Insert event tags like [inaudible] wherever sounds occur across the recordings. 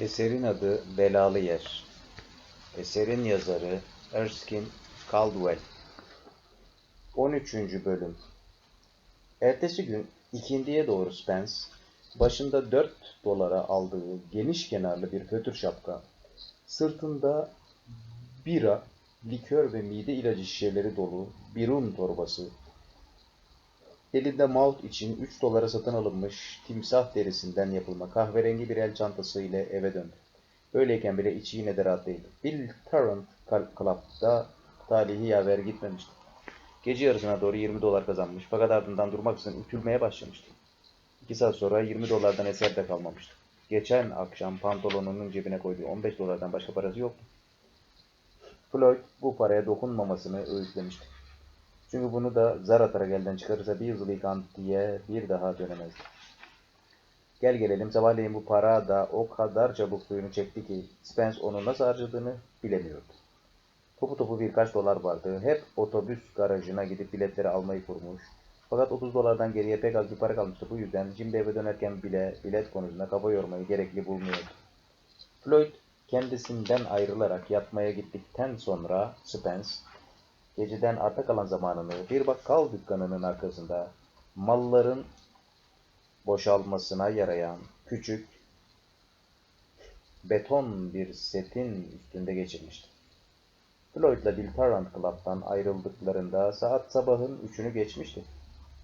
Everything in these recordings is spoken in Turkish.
Eserin adı Belalı Yer. Eserin yazarı Erskine Caldwell. 13. Bölüm Ertesi gün ikindiye doğru Spence, başında 4 dolara aldığı geniş kenarlı bir fötür şapka, sırtında bira, likör ve mide ilacı şişeleri dolu bir un torbası, elinde malt için 3 dolara satın alınmış timsah derisinden yapılma kahverengi bir el çantası ile eve döndü. Böyleyken bile içi yine de rahat değildi. Bill Tarrant Club'da talihi yaver gitmemişti. Gece yarısına doğru 20 dolar kazanmış fakat ardından durmaksızın ütülmeye başlamıştı. 2 saat sonra 20 dolardan eser de kalmamıştı. Geçen akşam pantolonunun cebine koyduğu 15 dolardan başka parası yoktu. Floyd bu paraya dokunmamasını öğütlemişti. Çünkü bunu da zar atarak elden çıkarırsa bir hızlı yıkantıya bir daha dönemezdi. Gel gelelim sabahleyin bu para da o kadar çabuk suyunu çekti ki Spence onu nasıl harcadığını bilemiyordu. Topu topu birkaç dolar vardı. Hep otobüs garajına gidip biletleri almayı kurmuş. Fakat 30 dolardan geriye pek az bir para kalmıştı. Bu yüzden şimdi eve dönerken bile bilet konusunda kafa yormayı gerekli bulmuyordu. Floyd kendisinden ayrılarak yatmaya gittikten sonra Spence geceden arta kalan zamanını bir bakkal dükkanının arkasında malların boşalmasına yarayan küçük beton bir setin üstünde geçirmişti. Floyd'la Bill Tarrant Club'dan ayrıldıklarında saat sabahın üçünü geçmişti.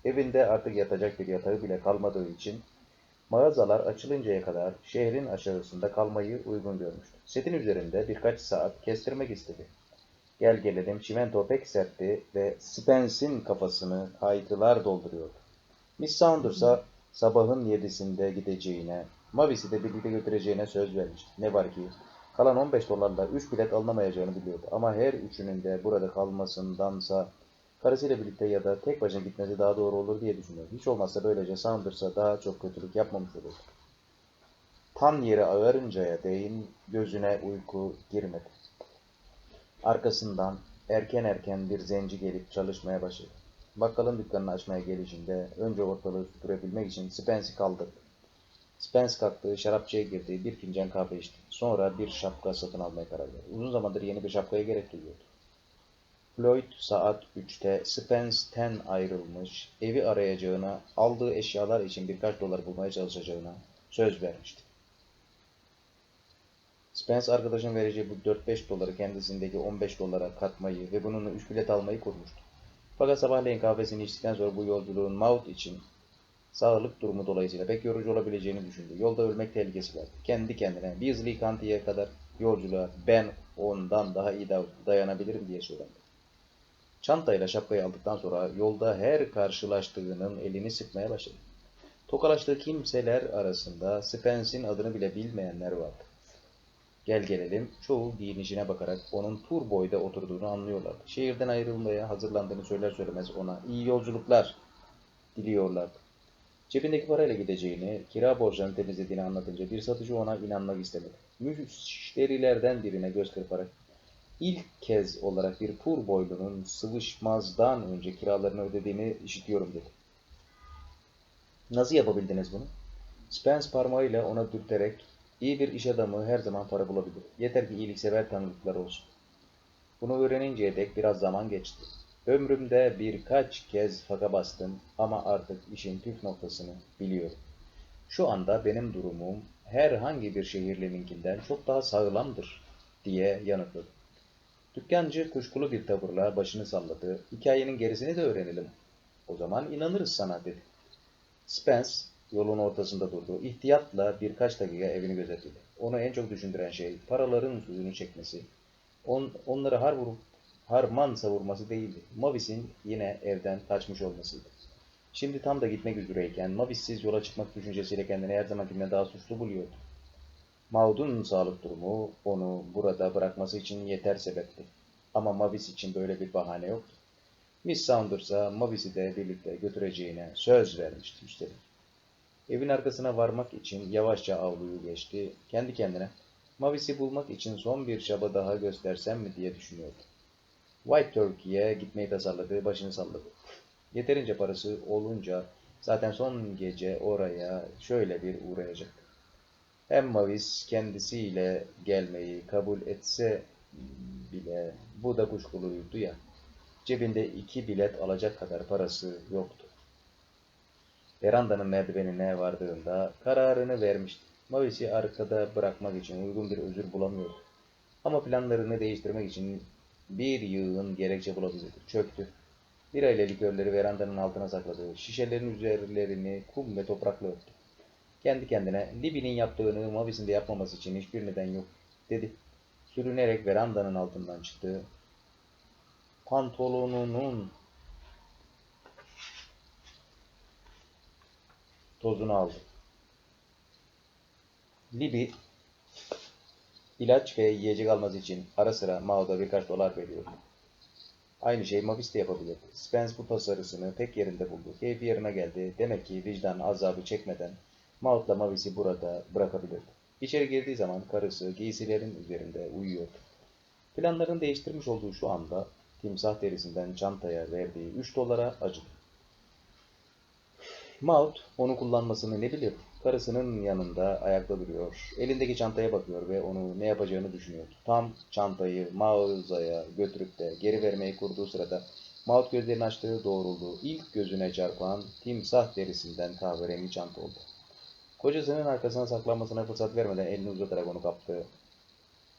Evinde artık yatacak bir yatağı bile kalmadığı için mağazalar açılıncaya kadar şehrin aşağısında kalmayı uygun görmüştü. Setin üzerinde birkaç saat kestirmek istedi. Gel gelelim çimento pek sertti ve Spence'in kafasını kaydılar dolduruyordu. Miss Saunders'a sabahın yedisinde gideceğine, Mavis'i de birlikte götüreceğine söz vermişti. Ne var ki kalan 15 dolarla 3 bilet alınamayacağını biliyordu. Ama her üçünün de burada kalmasındansa karısıyla birlikte ya da tek başına gitmesi daha doğru olur diye düşünüyordu. Hiç olmazsa böylece Saunders'a daha çok kötülük yapmamış olurdu. Tam yeri ağarıncaya değin gözüne uyku girmedi. Arkasından erken erken bir zenci gelip çalışmaya başladı. Bakkalın dükkanını açmaya gelişinde önce ortalığı süpürebilmek için Spence'i kaldırdı. Spence kalktı, şarapçıya girdi, bir fincan kahve içti. Sonra bir şapka satın almaya karar verdi. Uzun zamandır yeni bir şapkaya gerek duyuyordu. Floyd saat 3'te Spence'ten ayrılmış, evi arayacağına, aldığı eşyalar için birkaç dolar bulmaya çalışacağına söz vermişti. Spence arkadaşın vereceği bu 4-5 doları kendisindeki 15 dolara katmayı ve bununla 3 bilet almayı kurmuştu. Fakat sabahleyin kahvesini içtikten sonra bu yolculuğun Maud için sağlık durumu dolayısıyla pek yorucu olabileceğini düşündü. Yolda ölmek tehlikesi vardı. Kendi kendine hızlı yıkantıya kadar yolculuğa ben ondan daha iyi da- dayanabilirim diye söylendi. Çantayla şapkayı aldıktan sonra yolda her karşılaştığının elini sıkmaya başladı. Tokalaştığı kimseler arasında Spence'in adını bile bilmeyenler vardı. Gel gelelim, çoğu giyinişine bakarak onun tur boyda oturduğunu anlıyorlardı. Şehirden ayrılmaya hazırlandığını söyler söylemez ona iyi yolculuklar diliyorlardı. Cebindeki parayla gideceğini, kira borçlarını temizlediğini anlatınca bir satıcı ona inanmak istemedi. Müşterilerden birine göz kırparak ilk kez olarak bir tur boylunun sıvışmazdan önce kiralarını ödediğini işitiyorum dedi. Nasıl yapabildiniz bunu? Spence parmağıyla ona dürterek iyi bir iş adamı her zaman para bulabilir. Yeter ki iyiliksever tanıdıkları olsun. Bunu öğreninceye dek biraz zaman geçti. Ömrümde birkaç kez faka bastım ama artık işin püf noktasını biliyorum. Şu anda benim durumum herhangi bir şehirlininkinden çok daha sağlamdır diye yanıtladı. Dükkancı kuşkulu bir tavırla başını salladı. Hikayenin gerisini de öğrenelim. O zaman inanırız sana dedi. Spence yolun ortasında durdu. İhtiyatla birkaç dakika evini gözetledi. Onu en çok düşündüren şey paraların suyunu çekmesi. On, onları har vurup harman savurması değildi. Mavis'in yine evden kaçmış olmasıydı. Şimdi tam da gitmek üzereyken Mavis'siz yola çıkmak düşüncesiyle kendini her zamankinden daha suçlu buluyordu. Maud'un sağlık durumu onu burada bırakması için yeter sebepti. Ama Mavis için böyle bir bahane yoktu. Miss Saunders'a Mavis'i de birlikte götüreceğine söz vermişti üstelik. Evin arkasına varmak için yavaşça avluyu geçti. Kendi kendine Mavis'i bulmak için son bir çaba daha göstersem mi diye düşünüyordu. White Turkey'ye gitmeyi tasarladığı başını salladı. Yeterince parası olunca zaten son gece oraya şöyle bir uğrayacaktı. Hem Mavis kendisiyle gelmeyi kabul etse bile bu da kuşkuluydu ya. Cebinde iki bilet alacak kadar parası yoktu. Verandanın merdivenine vardığında kararını vermişti. Mavis'i arkada bırakmak için uygun bir özür bulamıyordu. Ama planlarını değiştirmek için bir yığın gerekçe bulabilirdi. Çöktü. Bir ile likörleri verandanın altına sakladı. Şişelerin üzerlerini kum ve toprakla örttü. Kendi kendine Libby'nin yaptığını Mavis'in de yapmaması için hiçbir neden yok dedi. Sürünerek verandanın altından çıktı. Pantolonunun tozunu aldı. Libby ilaç ve yiyecek alması için ara sıra Mao'da birkaç dolar veriyordu. Aynı şeyi Mavis de yapabilirdi. Spence bu tasarısını tek yerinde buldu. Keyfi yerine geldi. Demek ki vicdan azabı çekmeden Maud'la Mavis'i burada bırakabilirdi. İçeri girdiği zaman karısı giysilerin üzerinde uyuyordu. Planlarını değiştirmiş olduğu şu anda timsah derisinden çantaya verdiği 3 dolara acıdı. Maud onu kullanmasını ne bilir? Karısının yanında ayakta duruyor. Elindeki çantaya bakıyor ve onu ne yapacağını düşünüyor. Tam çantayı mağazaya götürüp de geri vermeyi kurduğu sırada Maud gözlerini açtığı doğruldu. İlk gözüne çarpan timsah derisinden kahverengi çanta oldu. Kocasının arkasına saklanmasına fırsat vermeden elini uzatarak onu kaptı.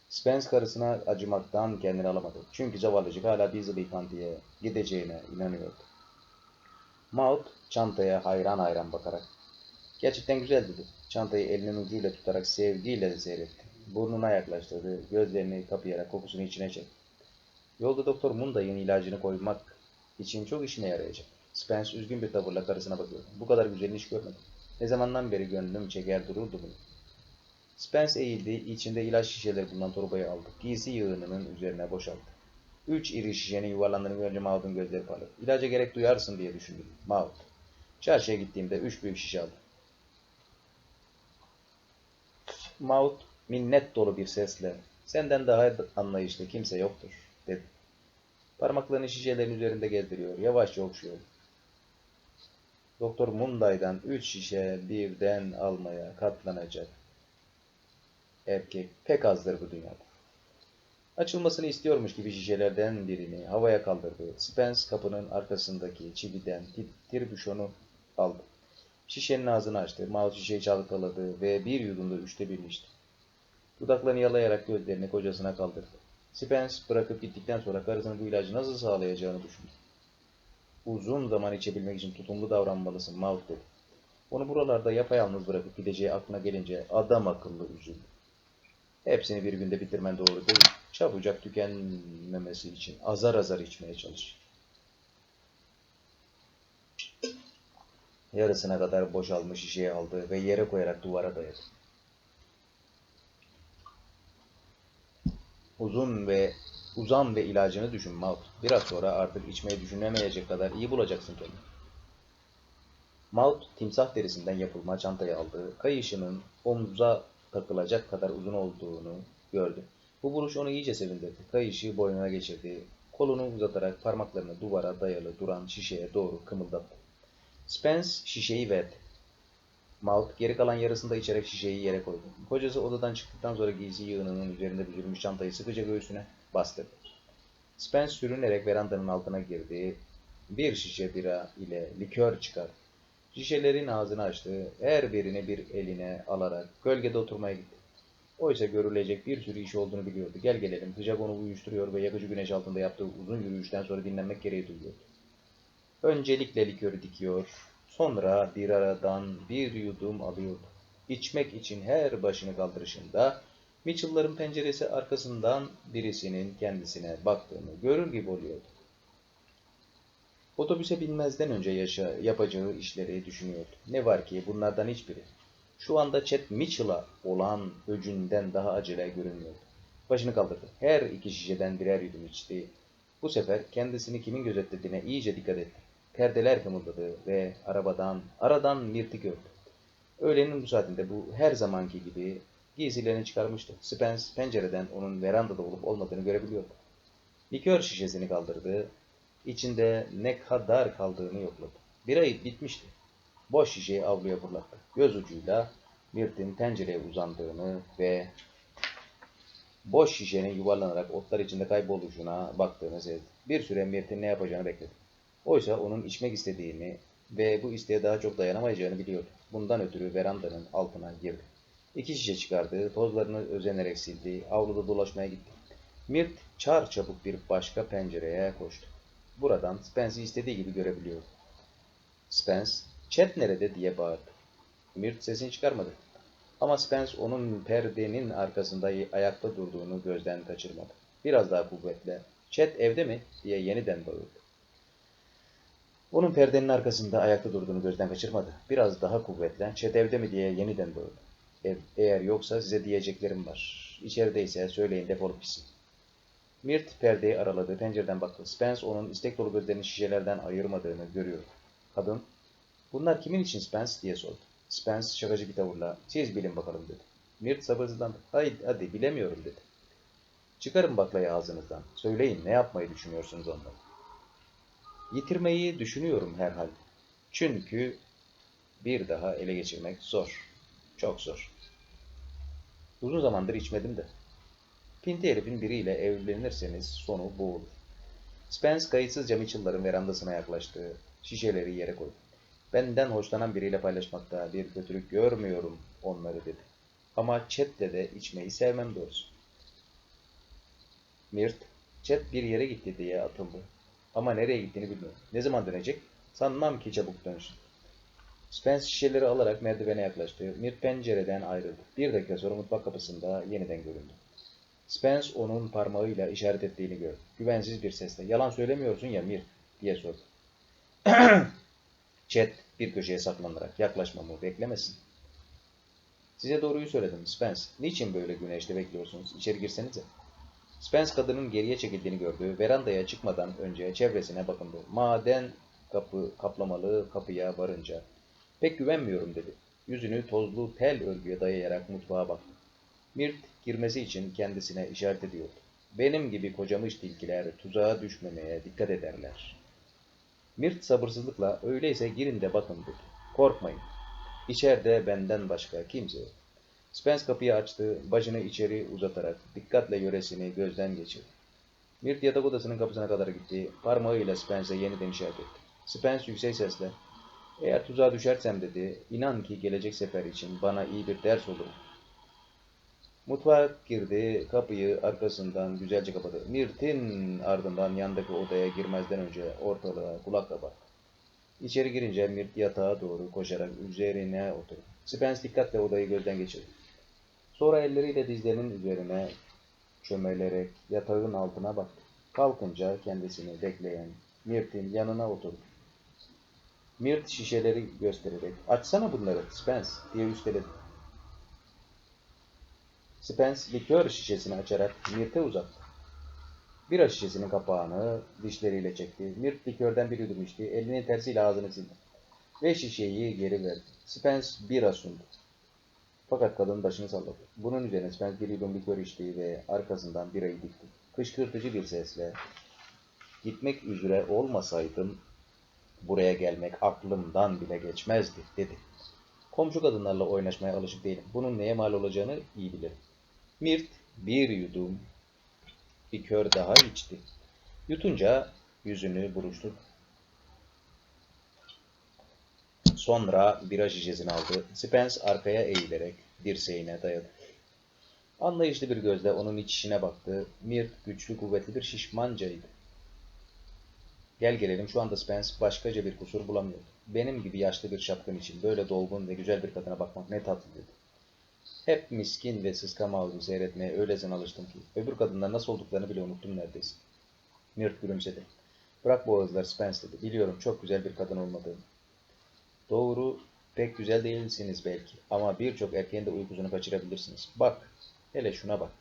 Spence karısına acımaktan kendini alamadı. Çünkü zavallıcık hala Beasley County'ye gideceğine inanıyordu. Maud çantaya hayran hayran bakarak Gerçekten güzel dedi. Çantayı elinin ucuyla tutarak sevgiyle seyretti. Burnuna yaklaştırdı. Gözlerini kapayarak kokusunu içine çekti. Yolda Doktor Munday'ın ilacını koymak için çok işine yarayacak. Spence üzgün bir tavırla karısına bakıyordu. Bu kadar güzelini hiç görmedim. Ne zamandan beri gönlüm çeker dururdu bunu. Spence eğildi, içinde ilaç şişeleri bulunan torbayı aldı. Giysi yığınının üzerine boşalttı. Üç iri şişenin yuvarlandığını görünce Maud'un gözleri parladı. İlaca gerek duyarsın diye düşündüm. Maud. Çarşıya gittiğimde üç büyük şişe aldım. Maud minnet dolu bir sesle senden daha anlayışlı kimse yoktur dedi. Parmaklarını şişelerin üzerinde gezdiriyor. Yavaşça okşuyor. Doktor Munday'dan üç şişe birden almaya katlanacak erkek pek azdır bu dünyada. Açılmasını istiyormuş gibi şişelerden birini havaya kaldırdı. Spence kapının arkasındaki çividen tirbüşonu aldı. Şişenin ağzını açtı. Maud şişeyi çalkaladı ve bir yudumda üçte birini içti. Dudaklarını yalayarak gözlerini kocasına kaldırdı. Spence bırakıp gittikten sonra karısının bu ilacı nasıl sağlayacağını düşündü. Uzun zaman içebilmek için tutumlu davranmalısın Maud dedi. Onu buralarda yapayalnız bırakıp gideceği aklına gelince adam akıllı üzüldü. Hepsini bir günde bitirmen doğru değil. Çabucak tükenmemesi için azar azar içmeye çalış. Yarısına kadar boşalmış şişeyi aldı ve yere koyarak duvara dayadı. Uzun ve uzan ve ilacını düşün Maud. Biraz sonra artık içmeyi düşünemeyecek kadar iyi bulacaksın kendini. Maud timsah derisinden yapılma çantayı aldı. Kayışının omuza takılacak kadar uzun olduğunu gördü. Bu buluş onu iyice sevindirdi. Kayışı boynuna geçirdi. Kolunu uzatarak parmaklarını duvara dayalı duran şişeye doğru kımıldattı. Spence şişeyi verdi. Maud geri kalan yarısını da içerek şişeyi yere koydu. Kocası odadan çıktıktan sonra giysi yığınının üzerinde büzülmüş çantayı sıkıca göğsüne bastırdı. Spence sürünerek verandanın altına girdi. Bir şişe bira ile likör çıkardı. Şişelerin ağzını açtı. Her birini bir eline alarak gölgede oturmaya gitti. Oysa görülecek bir sürü iş olduğunu biliyordu. Gel gelelim sıcak onu uyuşturuyor ve yakıcı güneş altında yaptığı uzun yürüyüşten sonra dinlenmek gereği duyuyordu. Öncelikle likörü dikiyor, sonra bir aradan bir yudum alıyordu. İçmek için her başını kaldırışında Mitchell'ların penceresi arkasından birisinin kendisine baktığını görür gibi oluyordu. Otobüse binmezden önce yaşa, yapacağı işleri düşünüyordu. Ne var ki bunlardan hiçbiri. Şu anda Chet Mitchell'a olan öcünden daha acele görünmüyordu. Başını kaldırdı. Her iki şişeden birer yudum içti. Bu sefer kendisini kimin gözetlediğine iyice dikkat etti. Perdeler kımıldadı ve arabadan, aradan Mirt'i gördü. Öğlenin bu saatinde bu her zamanki gibi giysilerini çıkarmıştı. Spence pencereden onun verandada olup olmadığını görebiliyordu. Likör şişesini kaldırdı. İçinde ne kadar kaldığını yokladı. Bir ay bitmişti. Boş şişeyi avluya fırlattı. Göz ucuyla Mirt'in tencereye uzandığını ve boş şişenin yuvarlanarak otlar içinde kayboluşuna baktığını sezdi. Bir süre Mirt'in ne yapacağını bekledi. Oysa onun içmek istediğini ve bu isteğe daha çok dayanamayacağını biliyordu. Bundan ötürü verandanın altına girdi. İki şişe çıkardı, tozlarını özenerek sildi, avluda dolaşmaya gitti. Mirt çar çabuk bir başka pencereye koştu. Buradan Spence'i istediği gibi görebiliyordu. Spence, Chet nerede diye bağırdı. Mirt sesini çıkarmadı. Ama Spence onun perdenin arkasında ayakta durduğunu gözden kaçırmadı. Biraz daha kuvvetle, Chet evde mi diye yeniden bağırdı. Onun perdenin arkasında ayakta durduğunu gözden kaçırmadı. Biraz daha kuvvetle, Chet evde mi diye yeniden bağırdı. Eğer yoksa size diyeceklerim var. İçerideyse söyleyin defolup gitsin. Mirt perdeyi araladı, pencereden baktı. Spence onun istek dolu gözlerini şişelerden ayırmadığını görüyordu. Kadın, bunlar kimin için Spence diye sordu. Spence şakacı bir tavırla, siz bilin bakalım dedi. Mirt sabırsızlandı. Haydi hadi bilemiyorum dedi. Çıkarın baklayı ağzınızdan. Söyleyin ne yapmayı düşünüyorsunuz ondan. Yitirmeyi düşünüyorum herhalde. Çünkü bir daha ele geçirmek zor. Çok zor. Uzun zamandır içmedim de. Pinti herifin biriyle evlenirseniz sonu bu olur. Spence kayıtsızca Mitchell'ların verandasına yaklaştı. Şişeleri yere koydu. Benden hoşlanan biriyle paylaşmakta bir kötülük görmüyorum onları dedi. Ama Chet'le de içmeyi sevmem doğrusu. Mirt, Chet bir yere gitti diye atıldı. Ama nereye gittiğini bilmiyor. Ne zaman dönecek? Sanmam ki çabuk dönsün. Spence şişeleri alarak merdivene yaklaştı. Mirt pencereden ayrıldı. Bir dakika sonra mutfak kapısında yeniden göründü. Spence onun parmağıyla işaret ettiğini gördü. Güvensiz bir sesle. Yalan söylemiyorsun ya Mirt diye sordu. [clears throat] Chet bir köşeye saklanarak yaklaşmamı beklemesin. Size doğruyu söyledim Spence. Niçin böyle güneşte bekliyorsunuz? İçeri girsenize. Spence kadının geriye çekildiğini gördü. Verandaya çıkmadan önce çevresine bakındı. Maden kapı kaplamalı kapıya varınca pek güvenmiyorum dedi. Yüzünü tozlu tel örgüye dayayarak mutfağa baktı. Mirt girmesi için kendisine işaret ediyordu. Benim gibi kocamış tilkiler tuzağa düşmemeye dikkat ederler. Mirt sabırsızlıkla öyleyse girin de bakın dedi. Korkmayın. İçeride benden başka kimse yok. Spence kapıyı açtı, başını içeri uzatarak dikkatle yöresini gözden geçirdi. Mirt yatak odasının kapısına kadar gitti, parmağıyla Spence'e yeniden işaret etti. Spence yüksek sesle, eğer tuzağa düşersem dedi, inan ki gelecek sefer için bana iyi bir ders olur. Mutfağa girdi, kapıyı arkasından güzelce kapadı. Mirt'in ardından yandaki odaya girmezden önce ortalığa kulakla baktı. İçeri girince Mirt yatağa doğru koşarak üzerine oturdu. Spence dikkatle odayı gözden geçirdi. Sonra elleriyle dizlerinin üzerine çömelerek yatağın altına baktı. Kalkınca kendisini bekleyen Mirt'in yanına oturdu. Mirt şişeleri göstererek açsana bunları Spence diye üsteledi. Spence likör şişesini açarak Mirt'e uzattı. Bira şişesinin kapağını dişleriyle çekti. Mirt likörden bir yudum içti. Elini tersiyle ağzını sildi. Ve şişeyi geri verdi. Spence bira sundu. Fakat kadın başını salladı. Bunun üzerine Spence bir yudum likör içti ve arkasından birayı dikti. Kışkırtıcı bir sesle gitmek üzere olmasaydım buraya gelmek aklımdan bile geçmezdi dedi. Komşu kadınlarla oynaşmaya alışık değilim. Bunun neye mal olacağını iyi bilirim. Mirt bir yudum likör daha içti. Yutunca yüzünü buruşturdu. Sonra bira şişesini aldı. Spence arkaya eğilerek dirseğine dayadı. Anlayışlı bir gözle onun içine baktı. Mirt güçlü kuvvetli bir şişmancaydı. Gel gelelim şu anda Spence başkaca bir kusur bulamıyordu. Benim gibi yaşlı bir şapkın için böyle dolgun ve güzel bir kadına bakmak ne tatlı dedi. Hep miskin ve sıska mağlubu seyretmeye öylesine alıştım ki öbür kadınlar nasıl olduklarını bile unuttum neredeyse. Mirt gülümsedi. Bırak bu ağızlar Spence dedi. Biliyorum çok güzel bir kadın olmadığını. Doğru pek güzel değilsiniz belki ama birçok erkeğin de uykusunu kaçırabilirsiniz. Bak hele şuna bak.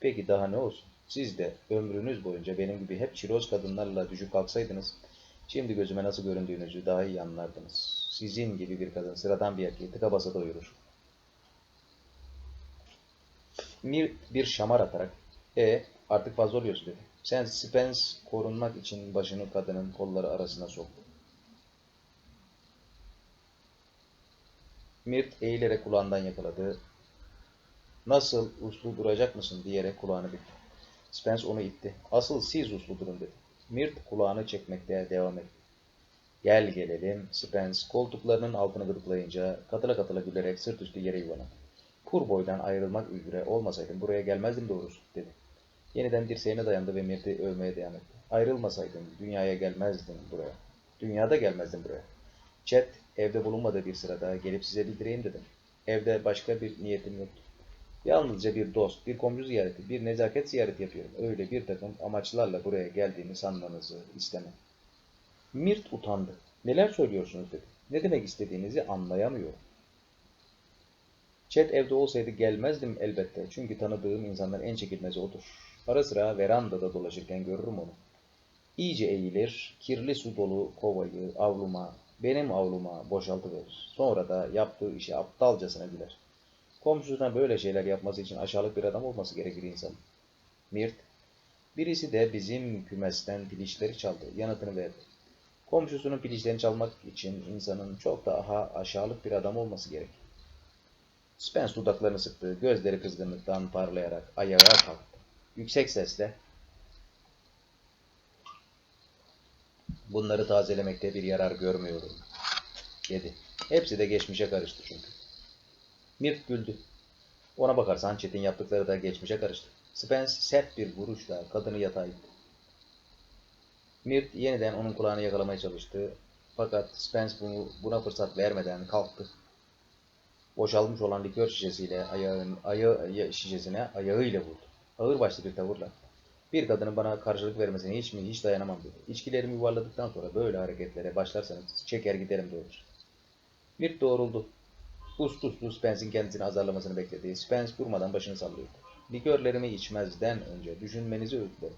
Peki daha ne olsun? Siz de ömrünüz boyunca benim gibi hep çiroz kadınlarla düşüp kalksaydınız, şimdi gözüme nasıl göründüğünüzü daha iyi anlardınız. Sizin gibi bir kadın sıradan bir erkeği tıka basa doyurur. Bir, bir şamar atarak, e artık fazla oluyorsun dedi. Sen Spence korunmak için başını kadının kolları arasına soktu. Mirt eğilerek kulağından yakaladı. Nasıl uslu duracak mısın diyerek kulağını büktü. Spence onu itti. Asıl siz uslu durun dedi. Mirt kulağını çekmekte devam etti. Gel gelelim. Spence koltuklarının altını gıdıklayınca katıla katıla gülerek sırt üstü yere yuvarlandı. Kur boydan ayrılmak üzere olmasaydım buraya gelmezdim doğrusu dedi. Yeniden dirseğine dayandı ve Mirt'i övmeye devam etti. Ayrılmasaydım dünyaya gelmezdim buraya. Dünyada gelmezdim buraya. Chet evde bulunmadığı bir sırada gelip size bildireyim dedim. Evde başka bir niyetim yoktu. Yalnızca bir dost, bir komşu ziyareti, bir nezaket ziyareti yapıyorum. Öyle bir takım amaçlarla buraya geldiğimi sanmanızı istemem. Mirt utandı. Neler söylüyorsunuz dedi. Ne demek istediğinizi anlayamıyorum. Chet evde olsaydı gelmezdim elbette. Çünkü tanıdığım insanların en çekilmezi odur. Ara sıra verandada dolaşırken görürüm onu. İyice eğilir, kirli su dolu kovayı avluma, benim avluma boşaltıverir. Sonra da yaptığı işe aptalcasına güler. Komşusuna böyle şeyler yapması için aşağılık bir adam olması gerekir insan. Mirt, birisi de bizim kümesten pilişleri çaldı, yanıtını verdi. Komşusunun pilişlerini çalmak için insanın çok daha aşağılık bir adam olması gerek. Spence dudaklarını sıktı, gözleri kızgınlıktan parlayarak ayağa kalktı. Yüksek sesle, Bunları tazelemekte bir yarar görmüyorum, dedi. Hepsi de geçmişe karıştı çünkü. Mirt güldü. Ona bakarsan Chet'in yaptıkları da geçmişe karıştı. Spence sert bir vuruşla kadını yatağa itti. Mirt yeniden onun kulağını yakalamaya çalıştı. Fakat Spence bunu, buna fırsat vermeden kalktı. Boşalmış olan likör şişesiyle ayağın, ayağı şişesine ayağıyla vurdu. Ağırbaşlı bir tavırla. Bir kadının bana karşılık vermesine hiç mi hiç dayanamam dedi. İçkilerimi yuvarladıktan sonra böyle hareketlere başlarsanız çeker giderim doğrusu. Mirt doğruldu. Uslu uslu Spence'in kendisini azarlamasını bekledi. Spence durmadan başını sallıyordu. Likörlerimi içmezden önce düşünmenizi öğütlerim.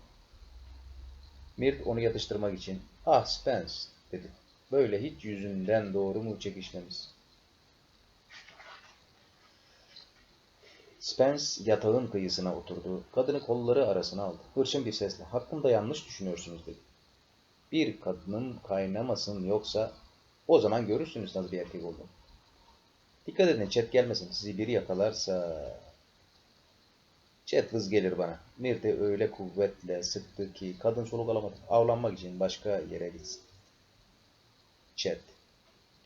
Mirt onu yatıştırmak için ah Spence dedi. Böyle hiç yüzünden doğru mu çekişmemiz? Spence yatağın kıyısına oturdu. Kadını kolları arasına aldı. Hırçın bir sesle hakkımda yanlış düşünüyorsunuz dedi. Bir kadının kaynamasın yoksa o zaman görürsünüz nasıl bir erkek olduğunu. Dikkat edin Chet gelmesin. Sizi biri yakalarsa... Chet vız gelir bana. Mirt'e öyle kuvvetle sıktı ki kadın soluk alamadı. Avlanmak için başka yere gitsin. Chet.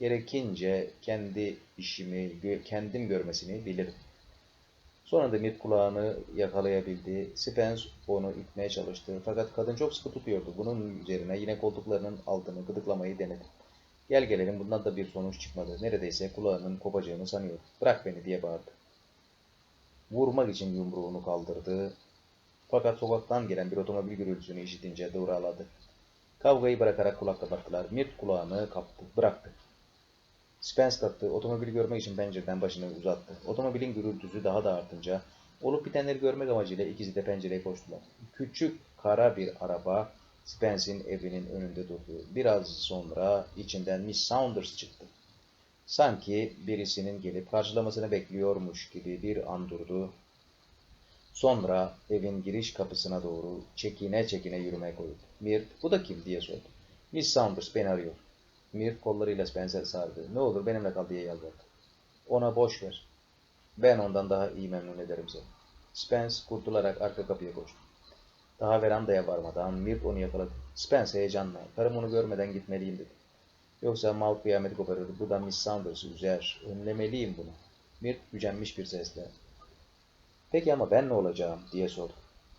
Gerekince kendi işimi kendim görmesini bilirim. Sonra da Mirt kulağını yakalayabildi. Spence onu itmeye çalıştı. Fakat kadın çok sıkı tutuyordu. Bunun üzerine yine koltuklarının altını gıdıklamayı denedi. Gel gelelim bundan da bir sonuç çıkmadı. Neredeyse kulağının kopacağını sanıyordu. Bırak beni diye bağırdı. Vurmak için yumruğunu kaldırdı. Fakat sokaktan gelen bir otomobil gürültüsünü işitince duraladı. Kavgayı bırakarak kulak kapattılar. Mirt kulağını kaptı, bıraktı. Spence kalktı. Otomobili görmek için pencereden başını uzattı. Otomobilin gürültüsü daha da artınca olup bitenleri görmek amacıyla ikisi de pencereye koştular. Küçük kara bir araba Spence'in evinin önünde durdu. Biraz sonra içinden Miss Saunders çıktı. Sanki birisinin gelip karşılamasını bekliyormuş gibi bir an durdu. Sonra evin giriş kapısına doğru çekine çekine yürümeye koyuldu. Mirt, bu da kim diye sordu. Miss Saunders beni arıyor. Mirt kollarıyla Spencer'ı sardı. Ne olur benimle kal diye yalvardı. Ona boş ver. Ben ondan daha iyi memnun ederim seni. Spence kurtularak arka kapıya koştu. Daha verandaya varmadan Mirt onu yakaladı. Spence heyecanla, karım onu görmeden gitmeliyim dedi. Yoksa mal kıyameti koparır, bu da Miss Saunders'ı üzer, önlemeliyim bunu. Mirt gücenmiş bir sesle. Peki ama ben ne olacağım diye sordu.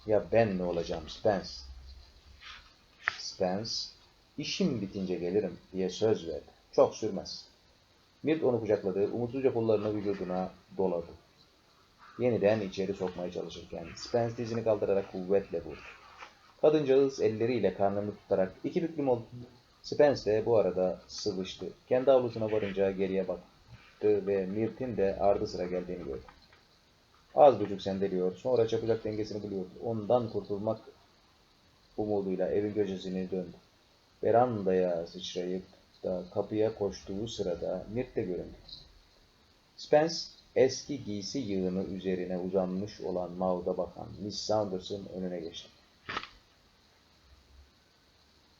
Ya ben ne olacağım Spence? Spence, işim bitince gelirim diye söz verdi. Çok sürmez. Mirt onu kucakladı, umutsuzca kollarını vücuduna doladı. Yeniden içeri sokmaya çalışırken Spence dizini kaldırarak kuvvetle vurdu. Kadıncağız elleriyle karnını tutarak iki büklüm oldu. Spence de bu arada sıvıştı. Kendi avlusuna varınca geriye baktı ve Mirt'in de ardı sıra geldiğini gördü. Az buçuk sendeliyor, sonra çabucak dengesini buluyordu. Ondan kurtulmak umuduyla evin köşesine döndü. Verandaya sıçrayıp da kapıya koştuğu sırada Mirt de göründü. Spence eski giysi yığını üzerine uzanmış olan Maud'a bakan Miss Saunders'ın önüne geçti.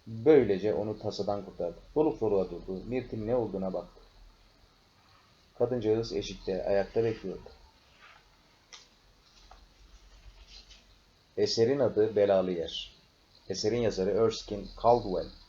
Böylece onu tasadan kurtardı. Soluk soluğa durdu. Mirt'in ne olduğuna baktı. Kadıncağız eşikte ayakta bekliyordu. Eserin adı Belalı Yer. Eserin yazarı Erskine Caldwell.